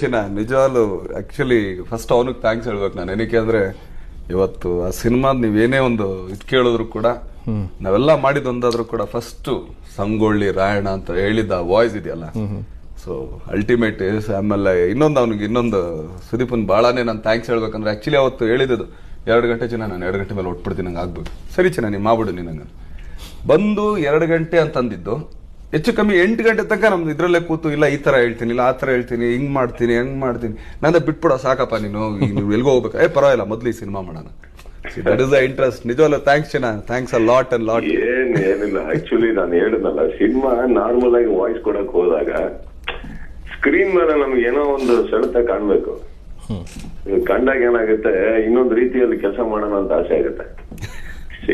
ಚಿನ್ನ ನಿಜವಾಗ್ಲು actually first ಅವನಿಗೆ ಥ್ಯಾಂಕ್ಸ್ ಹೇಳ್ಬೇಕು ನಾನು. ಏನಕ್ಕೆ ಅಂದ್ರೆ ಇವತ್ತು ಆ ಸಿನಿಮಾದ ನೀವೇನೇ ಒಂದು ಇದ್ ಕೇಳಿದ್ರು ಕೂಡ ನಾವೆಲ್ಲ ಮಾಡಿದೊಂದಾದ್ರೂ ಕೂಡ ಫಸ್ಟ್ ಸಂಗೊಳ್ಳಿ ರಾಯಣ ಅಂತ ಹೇಳಿದ ವಾಯ್ಸ್ ಇದೆಯಲ್ಲ? ಸೊ ಅಲ್ಟಿಮೇಟ್ ಆಮೇಲೆ ಇನ್ನೊಂದು ಅವನಿಗೆ ಇನ್ನೊಂದು ಸುದೀಪನ್ ಬಾಳಾನೇ ನಾನು ಥ್ಯಾಂಕ್ಸ್ ಹೇಳ್ಬೇಕಂದ್ರೆ ಆಕ್ಚುಲಿ ಅವತ್ತು ಹೇಳಿದ್ದು ಎರಡು ಗಂಟೆ ಚಿನ್ನ ನಾನು ಎರಡು ಗಂಟೆ ಮೇಲೆ ಒಟ್ಬಿಡ್ತೀನಿ ನಂಗೆ ಆಗ್ಬೇಕು. ಸರಿ ಚಿನ್ನ ನೀವು ಮಾಡ್ಬಿಡು ನೀನು ನಂಗೆ ಬಂದು ಎರಡು ಗಂಟೆ ಅಂತಂದಿದ್ದು ಹೆಚ್ಚು ಕಮ್ಮಿ ಎಂಟು ಗಂಟೆ ತನಕ ನಮ್ದು ಇದ್ರಲ್ಲೇ ಕೂತು ಇಲ್ಲ ಈ ತರ ಹೇಳ್ತೀನಿ ಇಲ್ಲ ಆ ತರ ಹೇಳ್ತೀನಿ ಹಿಂಗ್ ಮಾಡ್ತೀನಿ ಹೆಂಗ್ ಮಾಡ್ತೀನಿ. ನಾನು ಬಿಟ್ಬಿಡೋ ಸಾಕಪ್ಪ ನೀನು ನೀವು ಎಲ್ಗೋ ಹೋಗ್ಬೇಕು. ಏ ಪರವಾಗಿಲ್ಲ ಮೊದ್ಲು ಈ ಸಿನಿಮಾ ಮಾಡೋಣ. ದಟ್ ಇಸ್ ದ ಇಂಟ್ರೆಸ್ಟ್ ನಿಜವಲ್ಲ ಥ್ಯಾಂಕ್ಸ್ ಚೆನ್ನ. Thanks a lot and lot ಏನ್ ಏನಿಲ್ಲ. ಆಕ್ಚುಲಿ ನಾನು ಹೇಳಿದ್ನಲ್ಲ ಸಿನಿಮಾ ನಾರ್ಮಲ್ ಆಗಿ ವಾಯ್ಸ್ ಕೊಡಕ್ ಹೋದಾಗ ಸ್ಕ್ರೀನ್ ಮೇಲೆ ನಮ್ಗೆ ಏನೋ ಒಂದು ಸೆಳೆತ ಕಾಣ್ಬೇಕು. ಕಂಡಾಗ ಏನಾಗುತ್ತೆ ಇನ್ನೊಂದು ರೀತಿಯಲ್ಲಿ ಕೆಲಸ ಮಾಡೋಣ ಅಂತ ಆಸೆ ಆಗುತ್ತೆ.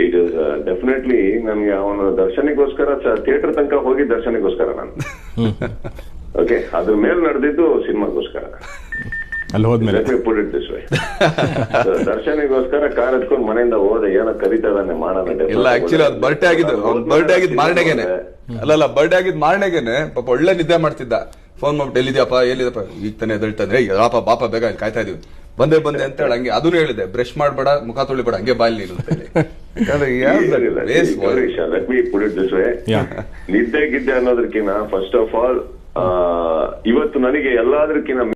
ಇಟ್ ಇಸ್ ಡೆಫಿನೆಟ್ಲಿ ನನ್ಗೆ ಅವನ ದರ್ಶನಕ್ಕೋಸ್ಕರ ಥಿಯೇಟರ್ ತನಕ ಹೋಗಿ ದರ್ಶನಕ್ಕೋಸ್ಕರ ನಾನು. ಓಕೆ ಅದ್ರ ಮೇಲೆ ನಡೆದಿದ್ದು ಸಿನಿಮಾಗೋಸ್ಕರ. ಅಲ್ಲಿ ಹೋದ್ಮೇಲೆ. ದರ್ಶನಿಗೋಸ್ಕರ ಕಾರ್ ಎತ್ಕೊಂಡು ಮನೆಯಿಂದ ಹೋದೆ ಏನೋ ಕರಿತಾ ಇದಾನೆ ಮಾಡೋಣ ಇಲ್ಲ ಆಕ್ಚುಲಿ ಅದು ಬರ್ಡೇ ಆಗಿದ್ದು ಅವ್ನ್ ಬರ್ಡೇ ಆಗಿದ್ ಮಾರನೆಗೆನೆ. ಅಲ್ಲಲ್ಲ ಬರ್ಡೇ ಆಗಿದ್ ಮಾರ್ನೆಗೇನೆ ಪಾಪ ಒಳ್ಳೆ ನಿದ್ದೆ ಮಾಡ್ತಿದ್ದ. ಫೋನ್ ಮಾಡ್ಬಿಟ್ಟು ಎಲ್ಲಿದ್ಯಪ್ಪ ಎಲ್ಲಿದಪ್ಪ ಈಗ ತಾನೇ ಎದ್ದೇಳ್ತಾನೆ ಏಯ್ ಪಾಪ ಬಾಪ ಬೇಗ ಇಲ್ಲಿ ಕಾಯ್ತಾ ಇದೀವಿ ಬಂದೆ ಬಂದೆ ಅಂತ ಹೇಳಿ ಹಂಗೆ ಅದನ್ನು ಹೇಳಿದೆ ಬ್ರಷ್ ಮಾಡ್ಬೇಡ ಮುಖ ತೊಳಿಬೇಡ ಹಂಗೆ ಬಾಯಿ ನೀನು. ನಿದ್ದೆ ಗಿದ್ದೆ ಅನ್ನೋದಕ್ಕಿಂತ ಫಸ್ಟ್ ಆಫ್ ಆಲ್ ಇವತ್ತು ನನಗೆ ಎಲ್ಲಾದ್ರಕ್ಕಿಂತ